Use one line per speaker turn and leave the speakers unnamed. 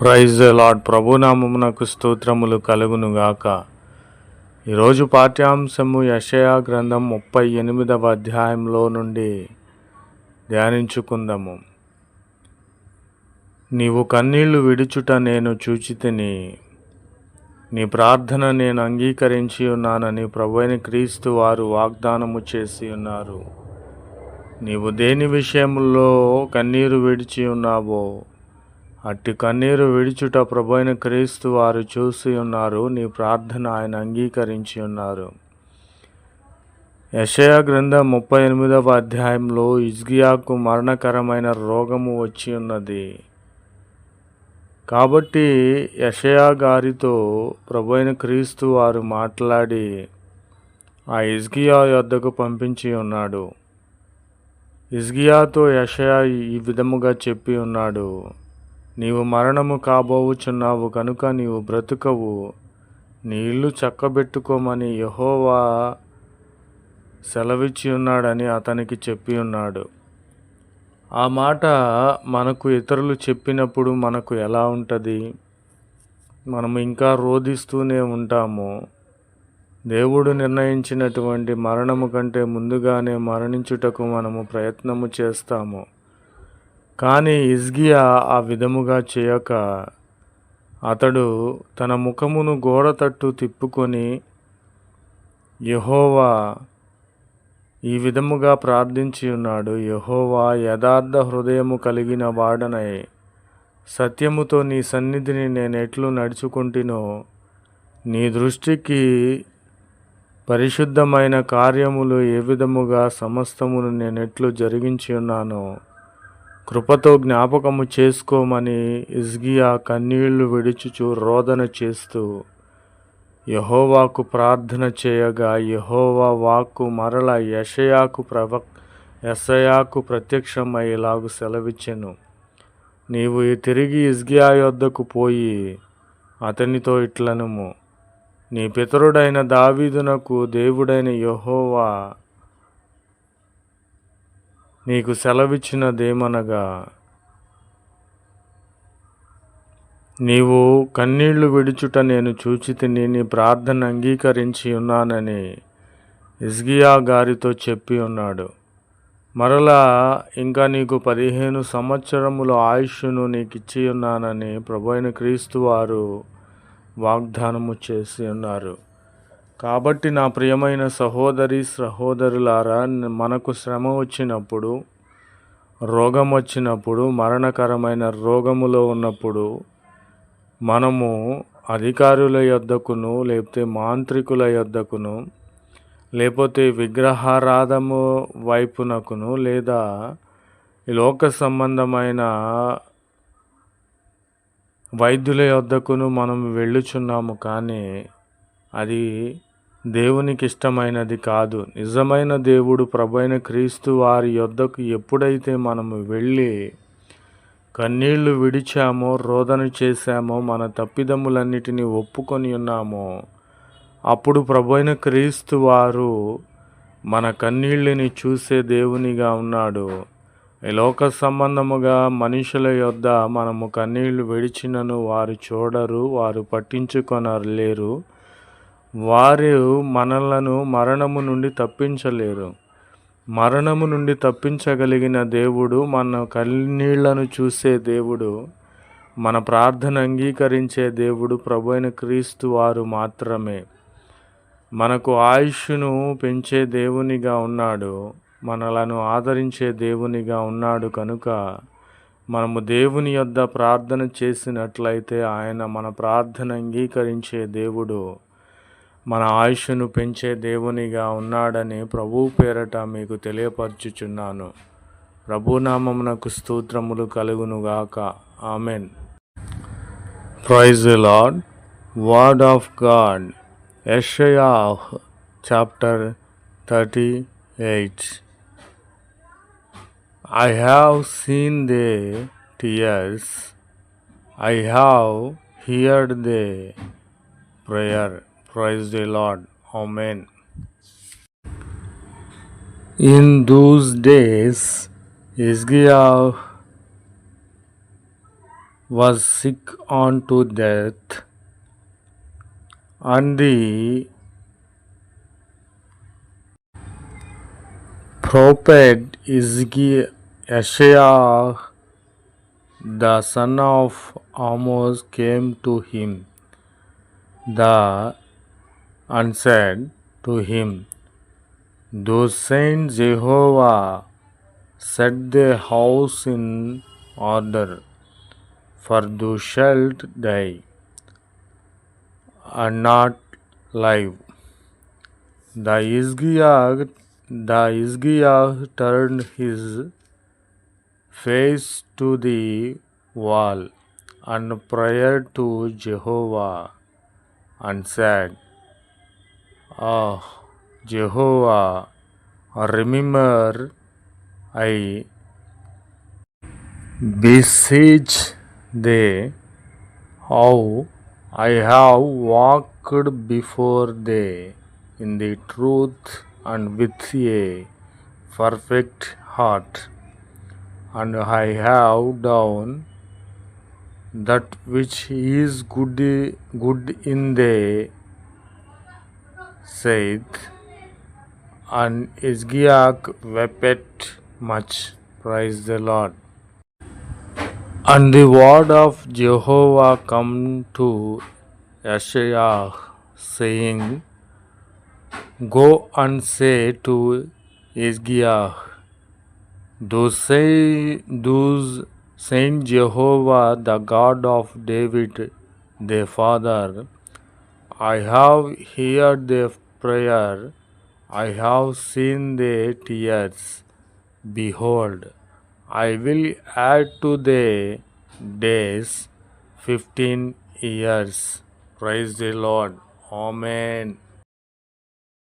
Praise lord ప్రభునామమునకు స్తోత్రములు కలుగును గాక ఈరోజు పాఠ్యాంశము యషయా గ్రంథం ముప్పై ఎనిమిదవ అధ్యాయంలో నుండి ధ్యానించుకుందాము. నీవు కన్నీళ్ళు విడుచుట నేను చూచితిని నీ ప్రార్థన నేను అంగీకరించి ఉన్నానని ప్రభువైన క్రీస్తు వారు వాగ్దానము చేసి ఉన్నారు. నీవు దేని విషయంలో కన్నీరు విడిచి ఉన్నావో అట్టి కన్నీరు విడిచుట ప్రభైన క్రీస్తు వారు చూసి ఉన్నారు నీ ప్రార్థన ఆయన అంగీకరించి ఉన్నారు. యషయ గ్రంథం ముప్పై ఎనిమిదవ అధ్యాయంలో ఇజ్గియాకు మరణకరమైన రోగము వచ్చి ఉన్నది. కాబట్టి యషయా గారితో ప్రభైన క్రీస్తు వారు మాట్లాడి ఆ ఇజ్గియా యొద్దకు పంపించి ఉన్నాడు. ఇజ్గియాతో యషయా ఈ విధముగా చెప్పి ఉన్నాడు. నీవు మరణము కాబోవుచున్నావు కనుక నీవు బ్రతుకవు. నీ ఇల్లు చక్కబెట్టుకోమని యహోవా సెలవిచ్చి ఉన్నాడని అతనికి చెప్పి ఉన్నాడు ఆ మాట మనకు ఇతరులు చెప్పినప్పుడు మనకు ఎలా ఉంటుంది? మనం ఇంకా రోధిస్తూనే ఉంటాము. దేవుడు నిర్ణయించినటువంటి మరణము కంటే ముందుగానే మరణించుటకు మనము ప్రయత్నము చేస్తాము. కానీ ఇజ్గియా ఆ విధముగా చేయక అతడు తన ముఖమును గోడ తట్టు తిప్పుకొని యహోవా ఈ విధముగా ప్రార్థించి ఉన్నాడు. యహోవా యథార్థ హృదయము కలిగిన వాడనై సత్యముతో నీ సన్నిధిని నేను ఎట్లు నడుచుకుంటునో నీ దృష్టికి పరిశుద్ధమైన కార్యములు ఏ విధముగా సమస్తమును నేను జరిగించి ఉన్నానో కృపతో జ్ఞాపకము చేసుకోమని ఇజ్గియా కన్నీళ్ళు విడుచుచు రోదన చేస్తూ యహోవాకు ప్రార్థన చేయగా యహోవా వాక్కు మరల యషయాకు ప్రవ యశయాకు ప్రత్యక్షమై ఇలాగు సెలవిచ్చెను. నీవు తిరిగి ఇజ్గియా యొద్దకు పోయి అతనితో ఇట్లనుము. నీ పితరుడైన దావీదునకు దేవుడైన యహోవా నీకు సెలవిచ్చినదేమనగా నీవు కన్నీళ్ళు విడుచుట నేను చూచితిని నీ ప్రార్థన అంగీకరించి ఉన్నానని ఇజ్గియా గారితో చెప్పి ఉన్నాడు. మరలా ఇంకా నీకు పదిహేను సంవత్సరముల ఆయుష్ను నీకు ఇచ్చి ఉన్నానని ప్రభైన క్రీస్తు వారు వాగ్దానము చేసి ఉన్నారు. కాబట్టి నా ప్రియమైన సహోదరి సహోదరులారా మనకు శ్రమ వచ్చినప్పుడు రోగం వచ్చినప్పుడు మరణకరమైన రోగములో ఉన్నప్పుడు మనము అధికారుల యొద్దకును లేకపోతే మాంత్రికుల యొద్దకును లేకపోతే విగ్రహారాధము వైపునకును లేదా లోక సంబంధమైన వైద్యుల యొద్దకును మనం వెళ్ళుచున్నాము కానీ అది దేవునికి ఇష్టమైనది కాదు. నిజమైన దేవుడు ప్రభైన క్రీస్తు వారి యొద్దకు ఎప్పుడైతే మనము వెళ్ళి కన్నీళ్ళు విడిచామో రోదన చేశామో మన తప్పిదములన్నిటినీ ఒప్పుకొని ఉన్నామో అప్పుడు ప్రభైన క్రీస్తు వారు మన కన్నీళ్ళని చూసే దేవునిగా ఉన్నాడు. లోక సంబంధముగా మనుషుల యొద్ద మనము కన్నీళ్ళు విడిచినను వారు చూడరు వారు పట్టించుకొనరు లేరు వారు మనలను మరణము నుండి తప్పించలేరు. మరణము నుండి తప్పించగలిగిన దేవుడు మన కన్నీళ్ళను చూసే దేవుడు. మన ప్రార్థన అంగీకరించే దేవుడు ప్రభు అయిన క్రీస్తు వారు మాత్రమే. మనకు ఆయుష్ను పెంచే దేవునిగా ఉన్నాడు. మనలను ఆదరించే దేవునిగా ఉన్నాడు కనుక మనము దేవుని యొద్ద ప్రార్థన చేసినట్లయితే ఆయన మన ప్రార్థన అంగీకరించే దేవుడు. మన ఆయుష్ను పెంచే దేవునిగా ఉన్నాడని ప్రభు పేరట మీకు తెలియపరచుచున్నాను. ప్రభునామమునకు స్తోత్రములు కలుగునుగాక. Amen. Praise Lord. Word of God. యషయా chapter thirty eight. I have seen their tears, I have heard their prayer. Praise the Lord. Amen. In those days, Isaiah was sick unto death, and the prophet Isaiah, the son of Amos, came to him, the and said to him, Thus saint Jehovah, set the house in order, for thou shalt die, and not live. The Isaiah, the Isaiah turned his face to the wall and prayed to Jehovah and said, Ah, Jehovah, remember I beseech thee how I have walked before thee in the truth and with a perfect heart, and I have done that which is good, good in thee saith, and Isgiak wept much. Praise the Lord. And the word of Jehovah come to Isaiah, saying, Go and say to Isaiah, Thus say, thus Saint Jehovah, the God of David, their father, I have heard their prayer, I have seen their tears. Behold, I will add to their days fifteen years. Praise the Lord. Amen.